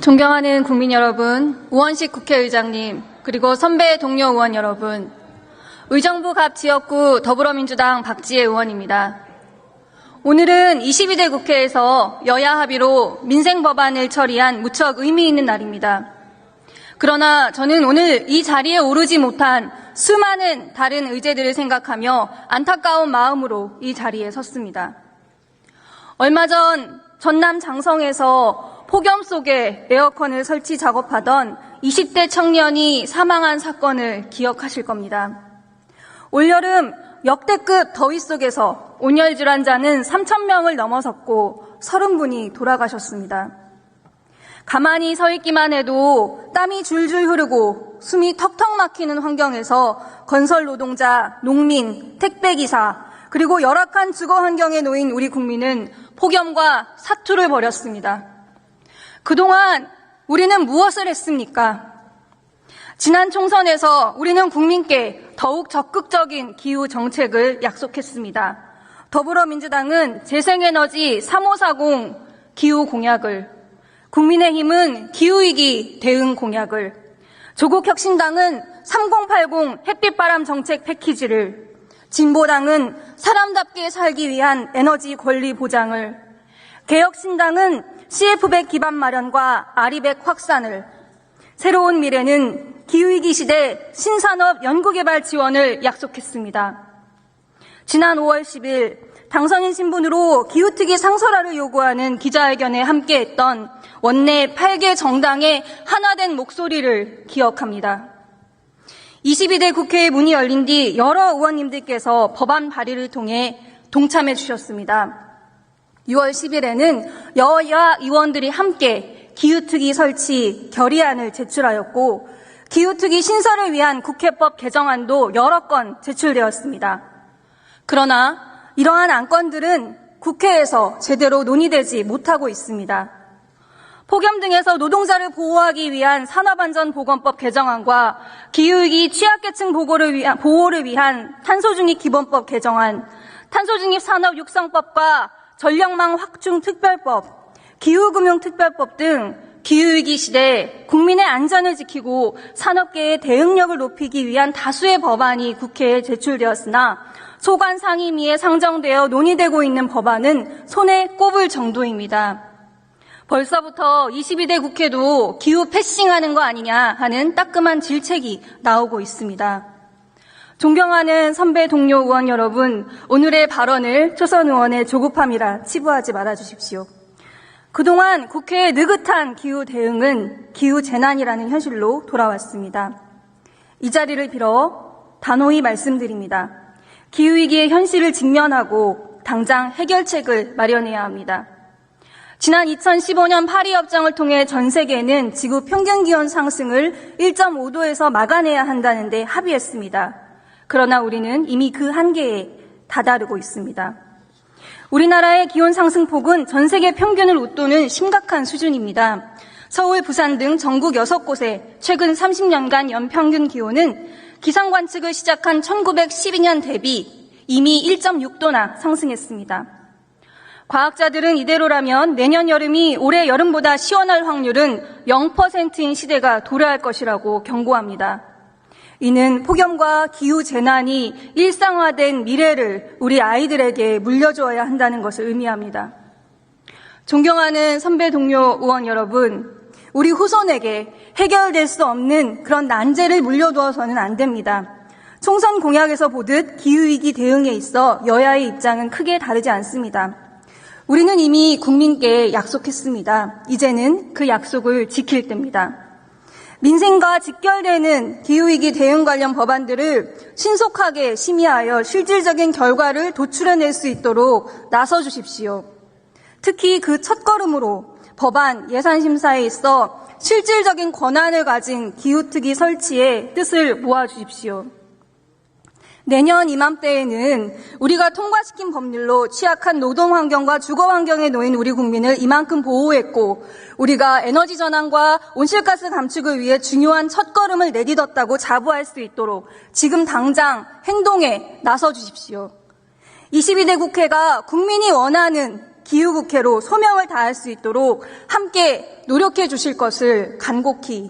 존경하는 국민 여러분, 우원식 국회의장님, 그리고 선배 동료 의원 여러분, 의정부 갑 지역구 더불어민주당 박지혜 의원입니다. 오늘은 22대 국회에서 여야 합의로 민생 법안을 처리한 무척 의미 있는 날입니다. 그러나 저는 오늘 이 자리에 오르지 못한 수많은 다른 의제들을 생각하며 안타까운 마음으로 이 자리에 섰습니다. 얼마 전 전남 장성에서 폭염 속에 에어컨을 설치 작업하던 20대 청년이 사망한 사건을 기억하실 겁니다. 올여름 역대급 더위 속에서 온열 질환자는 3,000명을 넘어섰고 30분이 돌아가셨습니다. 가만히 서 있기만 해도 땀이 줄줄 흐르고 숨이 턱턱 막히는 환경에서 건설 노동자, 농민, 택배기사, 그리고 열악한 주거 환경에 놓인 우리 국민은 폭염과 사투를 벌였습니다. 그동안 우리는 무엇을 했습니까? 지난 총선에서 우리는 국민께 더욱 적극적인 기후 정책을 약속했습니다. 더불어민주당은 재생에너지 3540 기후 공약을, 국민의힘은 기후위기 대응 공약을, 조국혁신당은 3080 햇빛바람 정책 패키지를, 진보당은 사람답게 살기 위한 에너지 권리 보장을, 개혁신당은 CF100 기반 마련과 아리백 확산을, 새로운 미래는 기후위기 시대 신산업 연구개발 지원을 약속했습니다. 지난 5월 10일 당선인 신분으로 기후특위 상설화를 요구하는 기자회견에 함께했던 원내 8개 정당의 하나된 목소리를 기억합니다. 22대 국회의 문이 열린 뒤 여러 의원님들께서 법안 발의를 통해 동참해 주셨습니다. 6월 10일에는 여야 의원들이 함께 기후특위 설치 결의안을 제출하였고 기후특위 신설을 위한 국회법 개정안도 여러 건 제출되었습니다. 그러나 이러한 안건들은 국회에서 제대로 논의되지 못하고 있습니다. 폭염 등에서 노동자를 보호하기 위한 산업안전보건법 개정안과 기후위기 취약계층 보호를 위한, 보호를 위한 탄소중립 기본법 개정안, 탄소중립 산업 육성법과 전력망 확충 특별법, 기후금융 특별법 등 기후위기 시대 국민의 안전을 지키고 산업계의 대응력을 높이기 위한 다수의 법안이 국회에 제출되었으나 소관 상임위에 상정되어 논의되고 있는 법안은 손에 꼽을 정도입니다. 벌써부터 22대 국회도 기후 패싱하는 거 아니냐 하는 따끔한 질책이 나오고 있습니다. 존경하는 선배 동료 의원 여러분, 오늘의 발언을 초선 의원의 조급함이라 치부하지 말아 주십시오. 그동안 국회의 느긋한 기후 대응은 기후 재난이라는 현실로 돌아왔습니다. 이 자리를 빌어 단호히 말씀드립니다. 기후위기의 현실을 직면하고 당장 해결책을 마련해야 합니다. 지난 2015년 파리 협정을 통해 전 세계는 지구 평균 기온 상승을 1.5도에서 막아내야 한다는데 합의했습니다. 그러나 우리는 이미 그 한계에 다다르고 있습니다. 우리나라의 기온 상승폭은 전 세계 평균을 웃도는 심각한 수준입니다. 서울, 부산 등 전국 6곳의 최근 30년간 연평균 기온은 기상 관측을 시작한 1912년 대비 이미 1.6도나 상승했습니다. 과학자들은 이대로라면 내년 여름이 올해 여름보다 시원할 확률은 0%인 시대가 도래할 것이라고 경고합니다. 이는 폭염과 기후 재난이 일상화된 미래를 우리 아이들에게 물려주어야 한다는 것을 의미합니다. 존경하는 선배 동료 의원 여러분, 우리 후손에게 해결될 수 없는 그런 난제를 물려두어서는 안 됩니다. 총선 공약에서 보듯 기후위기 대응에 있어 여야의 입장은 크게 다르지 않습니다. 우리는 이미 국민께 약속했습니다. 이제는 그 약속을 지킬 때입니다. 민생과 직결되는 기후위기 대응 관련 법안들을 신속하게 심의하여 실질적인 결과를 도출해낼 수 있도록 나서 주십시오. 특히 그 첫걸음으로 법안 예산심사에 있어 실질적인 권한을 가진 기후특위 설치에 뜻을 모아 주십시오. 내년 이맘때에는 우리가 통과시킨 법률로 취약한 노동 환경과 주거 환경에 놓인 우리 국민을 이만큼 보호했고 우리가 에너지 전환과 온실가스 감축을 위해 중요한 첫걸음을 내딛었다고 자부할 수 있도록 지금 당장 행동에 나서 주십시오. 22대 국회가 국민이 원하는 기후 국회로 소명을 다할 수 있도록 함께 노력해 주실 것을 간곡히